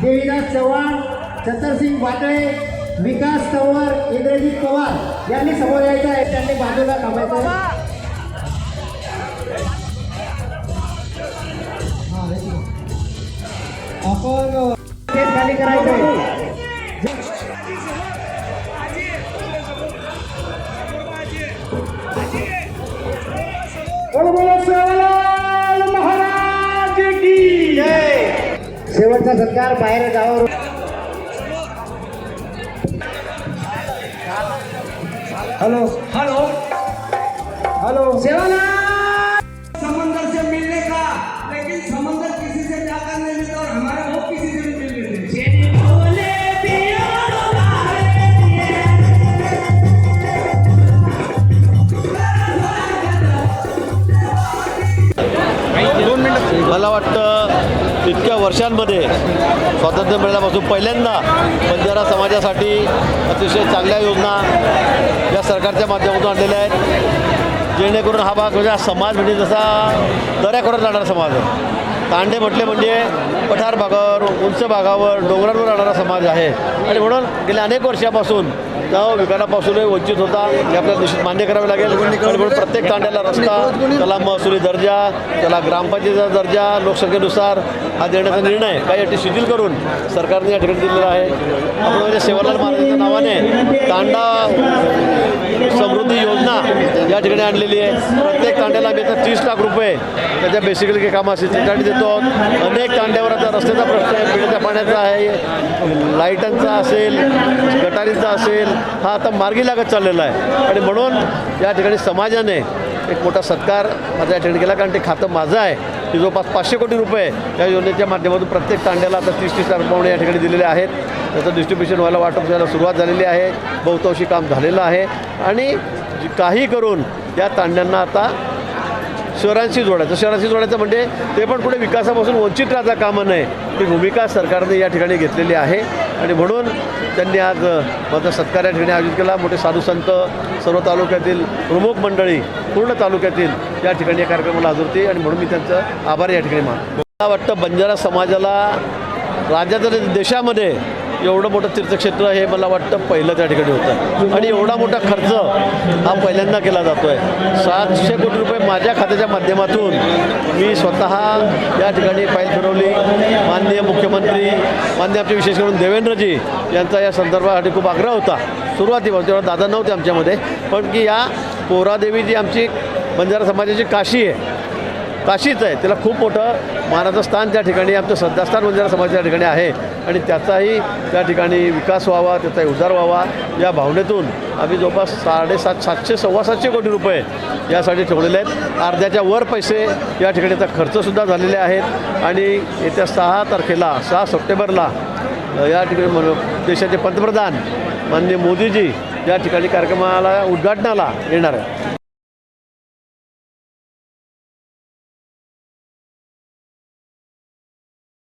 देवीदास चव्हाण छतरसिंग वाटळे विकास तंवर इंद्रजित पवार यांनी समोर यायचं आहे. त्यांनी बाजूला थांबायचं आपण खाली करायचं आहे. शेवटचा सत्कार बाहेर गावावर. हॅलो. हेलो. हॅलो. सेवाला समंदर से मिलने का? लेकिन समंदर किसी से जाकर नहीं मिलता और हमारे वो किसी से भी मिल लेते। मला वाटतं इतक्या वर्षांमध्ये स्वातंत्र्य मिळाल्यापासून पहिल्यांदा बंजारा समाजासाठी अतिशय चांगल्या योजना या सरकारच्या माध्यमातून आणलेल्या आहेत. जेणेकरून हा भाग म्हणजे हा समाज म्हणजे जसा दऱ्याकडून राहणारा समाज आहे. तांडे म्हटले म्हणजे पठार भागावर उंच भागावर डोंगरांवर राहणारा समाज आहे. आणि म्हणून गेल्या अनेक वर्षापासून तो हो? विकासापासूनही वंचित होता. हे आपल्याला निश्चित मान्य करावे लागेल. प्रत्येक तांड्याला रस्ता त्याला महसुली दर्जा त्याला ग्रामपंचायतीचा दर्जा लोकसंख्येनुसार हा देण्याचा निर्णय काही अटी शिथिल करून सरकारने या ठिकाणी दिलेला आहे. आपण म्हणजे सेवालाल महाराजांच्या नावाने तांडा समृद्धी योजना या ठिकाणी आणलेली आहे. प्रत्येक तांड्याला आम्ही आता तीस लाख रुपये त्याच्या बेसिकली काही कामं असतील त्यासाठी देतो आहोत. अनेक तांड्यावर आता रस्त्याचा प्रश्न आहे पिण्याच्या पाण्याचा आहे लाईटांचा असेल गटारींचा असेल हा आता मार्गी लागत चाललेला आहे. आणि म्हणून या ठिकाणी समाजाने एक मोठा सत्कार माझा या ठिकाणी केला कारण ते खातं माझं आहे. की जवळपास पाचशे कोटी रुपये या योजनेच्या माध्यमातून प्रत्येक तांड्याला आता तीस तीस लाख रुपये या ठिकाणी दिलेले आहेत. त्याचं डिस्ट्रीब्युशन व्हायला वाटप व्हायला सुरुवात झालेली आहे. बहुतांशी काम झालेलं आहे. आणि काही करून या तांड्यांना आता शहरांशी जोडायचं. शहरांशी जोडायचं म्हणजे ते पण पुढे विकासापासून वंचित राहता कामं नये ही भूमिका सरकारने या ठिकाणी घेतलेली आहे. आणि म्हणून त्यांनी आज माझा सत्कार या ठिकाणी आयोजित केला. मोठे साधू संत सर्व तालुक्यातील प्रमुख मंडळी पूर्ण तालुक्यातील या ठिकाणी या कार्यक्रमाला हजर होती. आणि म्हणून मी त्यांचं आभार या ठिकाणी मानतो. मला वाटतं बंजारा समाजाला राज्यात देशामध्ये एवढं मोठं तीर्थक्षेत्र हे मला वाटतं पहिलं त्या ठिकाणी होतं. आणि एवढा मोठा खर्च हा पहिल्यांदा केला जातो आहे सातशे कोटी रुपये माझ्या खात्याच्या माध्यमातून मी स्वतः या ठिकाणी फाईल फिरवली. माननीय मुख्यमंत्री मान्य आमचे विशेष करून देवेंद्रजी यांचा या संदर्भासाठी खूप आग्रह होता. सुरुवातीपासून तेव्हा दादा नव्हते आमच्यामध्ये. पण की या पोरादेवी जी आमची बंजारा समाजाची काशी आहे काशीच आहे. त्याला खूप मोठं मानाचं स्थान त्या ठिकाणी आमचं श्रद्धास्थान बंजारा समाज त्या ठिकाणी आहे. आणि त्याचाही त्या ठिकाणी विकास व्हावा त्याचाही उद्धार व्हावा या भावनेतून आम्ही जवळपास साडेसात सातशे सव्वा सातशे कोटी रुपये यासाठी ठेवलेले आहेत. अर्ध्याच्या वर पैसे या ठिकाणी आता खर्चसुद्धा झालेले आहेत. आणि येत्या सहा तारखेला सहा सप्टेंबरला या ठिकाणी म्हण- देशाचे पंतप्रधान माननीय मोदीजी या ठिकाणी कार्यक्रमाला उद्घाटनाला येणार आहे